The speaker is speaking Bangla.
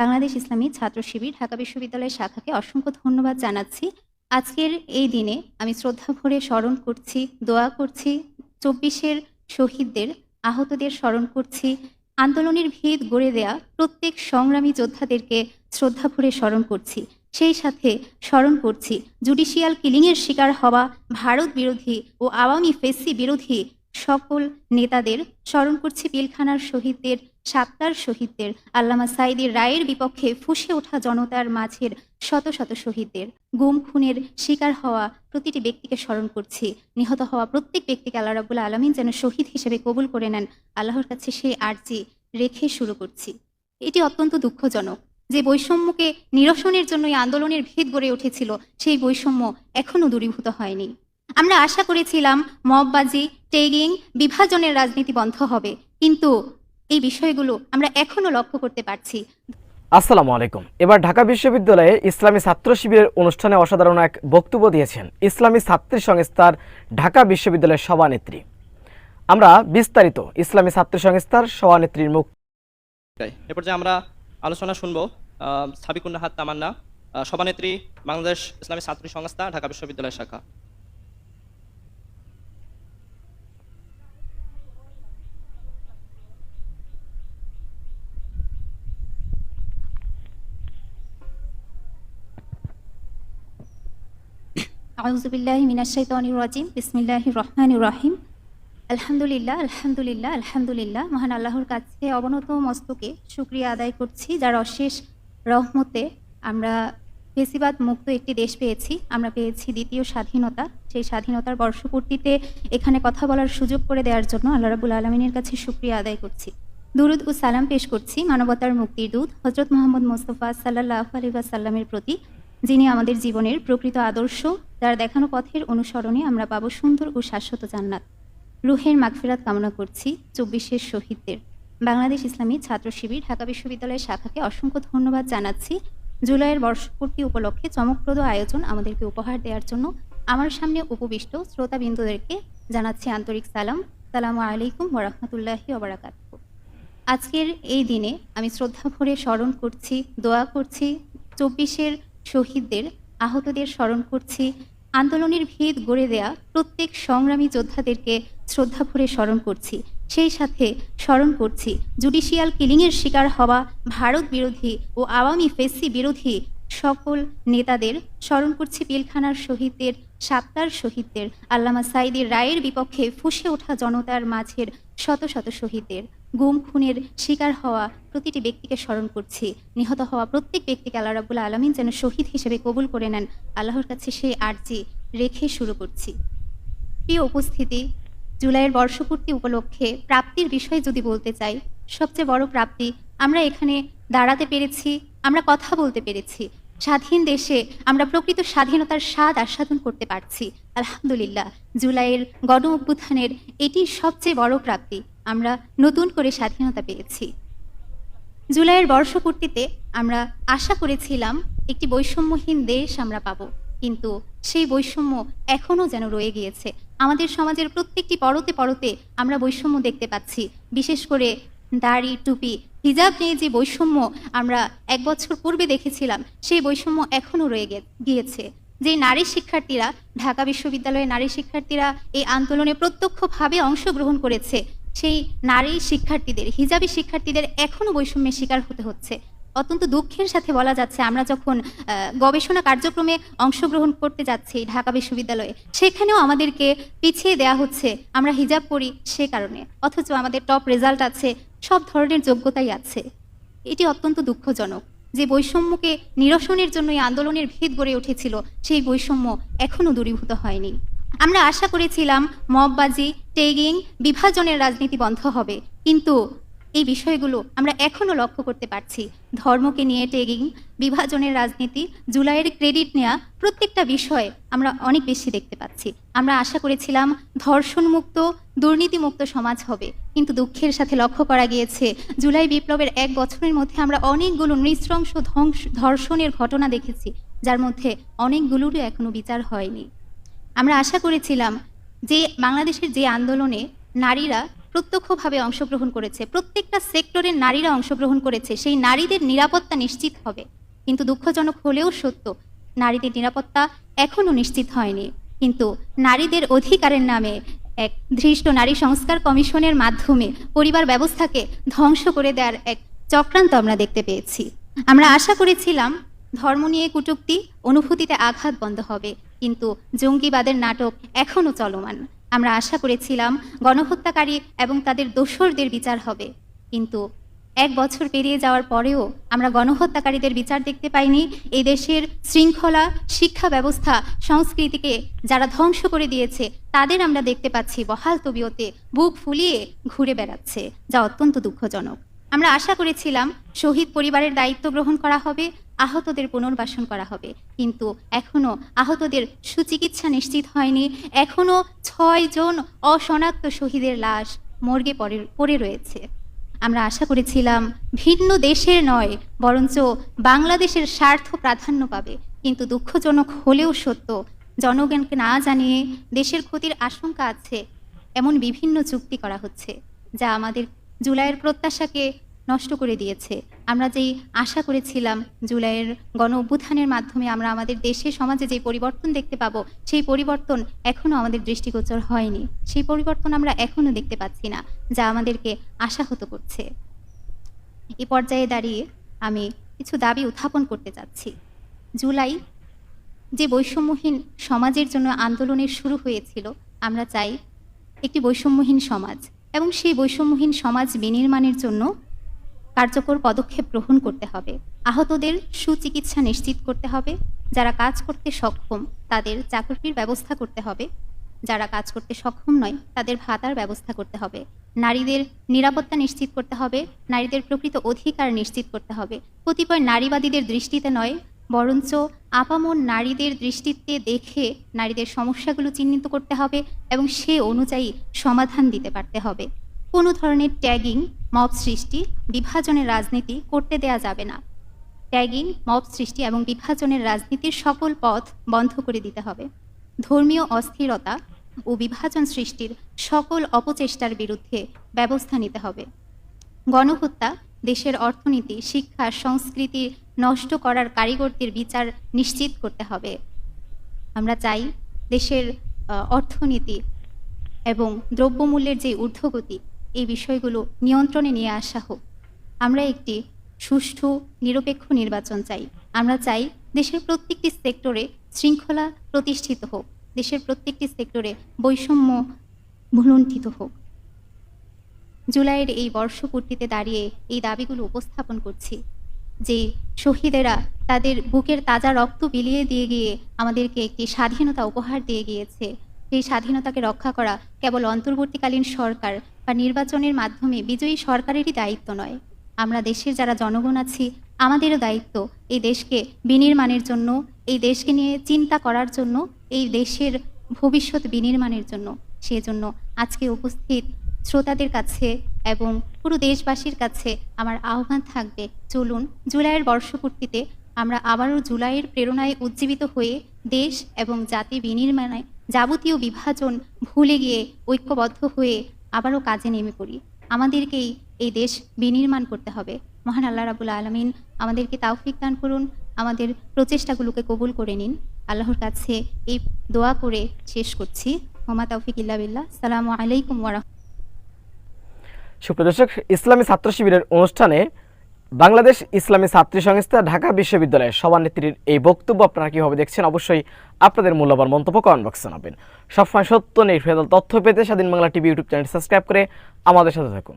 বাংলাদেশ ইসলামী ছাত্র শিবির ঢাকা বিশ্ববিদ্যালয়ের শাখাকে অসংখ্য ধন্যবাদ জানাচ্ছি। আজকের এই দিনে আমি শ্রদ্ধা ভরে স্মরণ করছি, দোয়া করছি, চব্বিশের শহীদদের আহতদের স্মরণ করছি, আন্দোলনের ভিত গড়ে দেয়া প্রত্যেক সংগ্রামী যোদ্ধাদেরকে শ্রদ্ধা ভরে স্মরণ করছি। সেই সাথে স্মরণ করছি, জুডিশিয়াল কিলিংয়ের শিকার হওয়া ভারত বিরোধী ও আওয়ামী ফেসি বিরোধী সকল নেতাদের স্মরণ করছি পিলখানার শহীদদের সাতটার শহীদদের। আল্লামা সাইদের রায়ের বিপক্ষে ফুসে ওঠা জনতার মাঝের শত শত শহীদদের। গুম, খুনের শিকার হওয়া প্রতিটি ব্যক্তিকে স্মরণ করছি। নিহত হওয়া প্রত্যেক ব্যক্তিকে আল্লাহ রাবুল আলমিন যেন শহীদ হিসেবে কবুল করে নেন। আল্লাহর কাছে সেই আর্জি রেখে শুরু করছি। এটি অত্যন্ত দুঃখজনক। যে বৈষম্যকে নিরসনের জন্য এই আন্দোলনের ভিত গড়ে উঠেছিল, সেই বৈষম্য এখনও দূরীভূত হয়নি। আমরা আশা করেছিলাম মববাজি টেগিং, বিভাজনের রাজনীতি বন্ধ হবে। কিন্তু এই বিষয়গুলো আমরা এখনও লক্ষ্য করতে পারছি। আসসালামু আলাইকুম। এবার ঢাকা বিশ্ববিদ্যালয়ে ইসলামী ছাত্র শিবিরের অনুষ্ঠানে অসাধারণ এক বক্তব্য দিয়েছেন ইসলামী ছাত্রী সংস্থার ঢাকা বিশ্ববিদ্যালয়ের সভানেত্রী। আমরা বিস্তারিত ইসলামী ছাত্র সংস্থার সভানেত্রীর মুখ এটাই। এ পর্যায়ে আমরা আলোচনা শুনব আহ, সাবিকুন্নাহাত তামান্না সভানেত্রী বাংলাদেশ ইসলামী ছাত্রী সংস্থা ঢাকা বিশ্ববিদ্যালয় শাখা। আউজুবিল্লাহ মিনাশাইতানির রাজিম। বিসমিল্লাহির রহমানির রহিম। আলহামদুলিল্লাহ আলহামদুলিল্লাহ আলহামদুলিল্লাহ। মহান আল্লাহর কাছে অবনত মস্তকে শুক্রিয়া আদায় করছি, যার অশেষ রহমতে আমরা ফেসিবাদ মুক্ত একটি দেশ পেয়েছি। আমরা পেয়েছি দ্বিতীয় স্বাধীনতা। সেই স্বাধীনতার বর্ষপূর্তিতে এখানে কথা বলার সুযোগ করে দেওয়ার জন্য আল্লাহ রাবুল আলমিনের কাছে শুক্রিয়া আদায় করছি। দুরুদ ও সালাম পেশ করছি মানবতার মুক্তির দূত হজরত মোহাম্মদ মোস্তফা সাল্লাহ আলী সাল্লামের প্রতি। যিনি আমাদের জীবনের প্রকৃত আদর্শ যার দেখানো পথের অনুসরণে আমরা পাবো সুন্দর ও শাশ্বত জান্নাত। রুহের মাগফিরাত কামনা করছি চব্বিশের শহীদদের। বাংলাদেশ ইসলামী ছাত্র শিবির ঢাকা বিশ্ববিদ্যালয়ের শাখাকে অসংখ্য ধন্যবাদ জানাচ্ছি। জুলাইয়ের বর্ষপূর্তি উপলক্ষে চমকপ্রদ আয়োজন আমাদেরকে উপহার দেওয়ার জন্য আমার সামনে উপবিষ্ট শ্রোতাবিন্দুদেরকে জানাচ্ছি আন্তরিক সালাম। সালামু আলাইকুম ওরহমতুল্লাহি ওবরাকাত আজকের এই দিনে আমি শ্রদ্ধা ভরে স্মরণ করছি, দোয়া করছি। চব্বিশের শহীদদের আহতদের স্মরণ করছি। আন্দোলনের ভিত গড়ে দেয়া প্রত্যেক সংগ্রামী যোদ্ধাদেরকে শ্রদ্ধা ভরে স্মরণ করছি। সেই সাথে স্মরণ করছি, জুডিশিয়াল কিলিংয়ের শিকার হওয়া ভারত বিরোধী ও আওয়ামী ফেসি বিরোধী সকল নেতাদের স্মরণ করছি পিলখানার শহীদদের সাতটার শহীদদের, আল্লামা সাইদের রায়ের বিপক্ষে ফুসে ওঠা জনতার মাঝের শত শত শহীদদের। গুম, খুনের শিকার হওয়া প্রতিটি ব্যক্তিকে স্মরণ করছি। নিহত হওয়া প্রত্যেক ব্যক্তিকে আল্লাহ রাবুল আলমিন যেন শহীদ হিসেবে কবুল করে নেন। আল্লাহর কাছে সেই আর্জি রেখে শুরু করছি। প্রিয় উপস্থিতি, জুলাইয়ের বর্ষপূর্তি উপলক্ষে প্রাপ্তির বিষয়ে যদি বলতে চাই, সবচেয়ে বড় প্রাপ্তি, আমরা এখানে দাঁড়াতে পেরেছি, আমরা কথা বলতে পেরেছি। স্বাধীন দেশে আমরা প্রকৃত স্বাধীনতার স্বাদ আস্বাদন করতে পারছি। আলহামদুলিল্লাহ, জুলাইয়ের গণ অভ্যুত্থানের এটি সবচেয়ে বড় প্রাপ্তি। আমরা নতুন করে স্বাধীনতা পেয়েছি। জুলাইয়ের বর্ষপূর্তিতে আমরা আশা করেছিলাম একটি বৈষম্যহীন দেশ আমরা পাবো, কিন্তু সেই বৈষম্য এখনও যেন রয়ে গিয়েছে। আমাদের সমাজের প্রত্যেকটি পরতে পরতে আমরা বৈষম্য দেখতে পাচ্ছি। বিশেষ করে দাড়ি, টুপি, হিজাব নিয়ে যে বৈষম্য আমরা এক বছর পূর্বে দেখেছিলাম, সেই বৈষম্য এখনও রয়ে গিয়েছে। যে নারী শিক্ষার্থীরা, ঢাকা বিশ্ববিদ্যালয়ের নারী শিক্ষার্থীরা এই আন্দোলনে প্রত্যক্ষভাবে অংশগ্রহণ করেছে সেই নারী শিক্ষার্থীদের, হিজাবি শিক্ষার্থীদের এখনও বৈষম্যের শিকার হতে হচ্ছে। অত্যন্ত দুঃখের সাথে বলা যাচ্ছে, আমরা যখন গবেষণা কার্যক্রমে অংশগ্রহণ করতে যাচ্ছি ঢাকা বিশ্ববিদ্যালয়ে, সেখানেও আমাদেরকে পিছিয়ে দেয়া হচ্ছে, আমরা হিজাব পড়ি সে কারণে। অথচ আমাদের টপ রেজাল্ট আছে, সব ধরনের যোগ্যতাই আছে। এটি অত্যন্ত দুঃখজনক যে বৈষম্যকে নিরসনের জন্য এই আন্দোলনের ভিত গড়ে উঠেছিল, সেই বৈষম্য এখনও দূরীভূত হয়নি। আমরা আশা করেছিলাম মববাজি টেগিং বিভাজনের রাজনীতি বন্ধ হবে। কিন্তু এই বিষয়গুলো আমরা এখনও লক্ষ্য করতে পারছি। ধর্মকে নিয়ে টেগিং, বিভাজনের রাজনীতি, জুলাইয়ের ক্রেডিট নেওয়া প্রত্যেকটা বিষয়ে আমরা অনেক বেশি দেখতে পাচ্ছি। আমরা আশা করেছিলাম ধর্ষণমুক্ত, দুর্নীতিমুক্ত সমাজ হবে। কিন্তু দুঃখের সাথে লক্ষ্য করা গিয়েছে, জুলাই বিপ্লবের এক বছরের মধ্যে আমরা অনেকগুলো নৃশংস ধ্বংস, ধর্ষণের ঘটনা দেখেছি, যার মধ্যে অনেকগুলোরও এখনও বিচার হয়নি। আমরা আশা করেছিলাম যে বাংলাদেশের যে আন্দোলনে নারীরা প্রত্যক্ষভাবে অংশগ্রহণ করেছে, প্রত্যেকটা সেক্টরের নারীরা অংশগ্রহণ করেছে, সেই নারীদের নিরাপত্তা নিশ্চিত হবে। কিন্তু দুঃখজনক হলেও সত্য, নারীদের নিরাপত্তা এখনও নিশ্চিত হয়নি। কিন্তু নারীদের অধিকারের নামে এক ধৃষ্ট নারী সংস্কার কমিশনের মাধ্যমে পরিবার ব্যবস্থাকে ধ্বংস করে দেওয়ার এক চক্রান্ত আমরা দেখতে পেয়েছি। আমরা আশা করেছিলাম ধর্ম নিয়ে কটূক্তি, অনুভূতিতে আঘাত বন্ধ হবে। কিন্তু জঙ্গিবাদের নাটক এখনও চলমান। আমরা আশা করেছিলাম গণহত্যাকারী এবং তাদের দোসরদের বিচার হবে। কিন্তু এক বছর পেরিয়ে যাওয়ার পরেও আমরা গণহত্যাকারীদের বিচার দেখতে পাইনি। এই দেশের শৃঙ্খলা, শিক্ষা ব্যবস্থা, সংস্কৃতিকে যারা ধ্বংস করে দিয়েছে, তাদের আমরা দেখতে পাচ্ছি বহাল তবিয়তে বুক ফুলিয়ে ঘুরে বেড়াচ্ছে, যা অত্যন্ত দুঃখজনক। আমরা আশা করেছিলাম শহীদ পরিবারের দায়িত্ব গ্রহণ করা হবে আহতদের পুনর্বাসন করা হবে। কিন্তু এখনও আহতদের সুচিকিৎসা নিশ্চিত হয়নি। এখনও ছয়জন অশনাক্ত শহীদের লাশ মর্গে পড়ে পড়ে রয়েছে। আমরা আশা করেছিলাম ভিন্ন দেশের নয়, বরঞ্চ বাংলাদেশের স্বার্থ প্রাধান্য পাবে। কিন্তু দুঃখজনক হলেও সত্য, জনগণকে না জানিয়ে দেশের ক্ষতির আশঙ্কা আছে এমন বিভিন্ন চুক্তি করা হচ্ছে, যা আমাদের জুলাইয়ের প্রত্যাশাকে নষ্ট করে দিয়েছে। আমরা যেই আশা করেছিলাম জুলাইয়ের গণ অভ্যুত্থানের মাধ্যমে আমরা আমাদের দেশে, সমাজে যে পরিবর্তন দেখতে পাবো, সেই পরিবর্তন এখনও আমাদের দৃষ্টিগোচর হয়নি। সেই পরিবর্তন আমরা এখনও দেখতে পাচ্ছি না, যা আমাদেরকে আশাহত করছে। এ পর্যায়ে দাঁড়িয়ে আমি কিছু দাবি উত্থাপন করতে চাচ্ছি জুলাই যে বৈষম্যহীন সমাজের জন্য আন্দোলনের শুরু হয়েছিল, আমরা চাই একটি বৈষম্যহীন সমাজ এবং সেই বৈষম্যহীন সমাজ বিনির্মাণের জন্য কার্যকর পদক্ষেপ গ্রহণ করতে হবে। আহতদের সুচিকিৎসা নিশ্চিত করতে হবে। যারা কাজ করতে সক্ষম, তাদের চাকরির ব্যবস্থা করতে হবে। যারা কাজ করতে সক্ষম নয়, তাদের ভাতার ব্যবস্থা করতে হবে। নারীদের নিরাপত্তা নিশ্চিত করতে হবে। নারীদের প্রকৃত অধিকার নিশ্চিত করতে হবে। কতিপয় নারীবাদীদের দৃষ্টিতে নয়, বরঞ্চ আপামর নারীদের দৃষ্টিতে দেখে নারীদের সমস্যাগুলো চিহ্নিত করতে হবে এবং সে অনুযায়ী সমাধান দিতে পারতে হবে। কোনো ধরনের ট্যাগিং মব সৃষ্টি বিভাজনের রাজনীতি করতে দেয়া যাবে না। ট্যাগিং মব সৃষ্টি এবং বিভাজনের রাজনীতির সকল পথ বন্ধ করে দিতে হবে। ধর্মীয় অস্থিরতা ও বিভাজন সৃষ্টির সকল অপচেষ্টার বিরুদ্ধে ব্যবস্থা নিতে হবে। গণহত্যা, দেশের অর্থনীতি, শিক্ষা, সংস্কৃতি নষ্ট করার কারিগরদের বিচার নিশ্চিত করতে হবে। আমরা চাই দেশের অর্থনীতি এবং দ্রব্যমূল্যের যে ঊর্ধ্বগতি এই বিষয়গুলো নিয়ন্ত্রণে নিয়ে আসা হোক। আমরা একটি সুষ্ঠু, নিরপেক্ষ নির্বাচন চাই। আমরা চাই দেশের প্রত্যেকটি সেক্টরে শৃঙ্খলা প্রতিষ্ঠিত হোক, দেশের প্রত্যেকটি সেক্টরে বৈষম্য ভুলুণ্ঠিত হোক। জুলাইয়ের এই বর্ষপূর্তিতে দাঁড়িয়ে এই দাবিগুলো উপস্থাপন করছি যে শহীদেরা তাদের বুকের তাজা রক্ত বিলিয়ে দিয়ে গিয়ে আমাদেরকে একটি স্বাধীনতা উপহার দিয়ে গিয়েছে। সেই স্বাধীনতাকে রক্ষা করা কেবল অন্তর্বর্তীকালীন সরকার বা নির্বাচনের মাধ্যমে বিজয়ী সরকারেরই দায়িত্ব নয়। আমরা দেশের যারা জনগণ আছি, আমাদেরও দায়িত্ব এই দেশকে বিনির্মাণের জন্য, এই দেশকে নিয়ে চিন্তা করার জন্য, এই দেশের ভবিষ্যৎ বিনির্মাণের জন্য। সেজন্য আজকে উপস্থিত শ্রোতাদের কাছে এবং পুরো দেশবাসীর কাছে আমার আহ্বান থাকবে, চলুন জুলাইয়ের বর্ষপূর্তিতে আমরা আবারও জুলাইয়ের প্রেরণায় উজ্জীবিত হয়ে দেশ এবং জাতি বিনির্মাণে যাবতীয় বিভাজন ভুলে গিয়ে ঐক্যবদ্ধ হয়ে আবারও কাজে নেমে পড়ি। আমাদেরকেই এই দেশ বিনির্মাণ করতে হবে। মহান আল্লাহ রাবুল আলমিন আমাদেরকে তাওফিক দান করুন, আমাদের প্রচেষ্টাগুলোকে কবুল করে নিন। আল্লাহর কাছে এই দোয়া করে শেষ করছি। হোমা তৌফিক ইল্লা বিল্লাহ। সালামু আলাইকুম ওয়ারাহ সুপ্রদর্শক ইসলামী ছাত্র শিবিরের অনুষ্ঠানে বাংলাদেশ ইসলামী ছাত্রী সংস্থা ঢাকা বিশ্ববিদ্যালয়ের সভানেত্রীর এই বক্তব্য আপনারা কীভাবে দেখছেন? অবশ্যই আপনাদের মূল্যবান মন্তব্য কমেন্ট বক্সে জানাবেন। সবসময় সত্য নির্ভেদাল তথ্য পেতে Swadhin Bangla TV YouTube channel subscribe করে আমাদের সাথে থাকুন।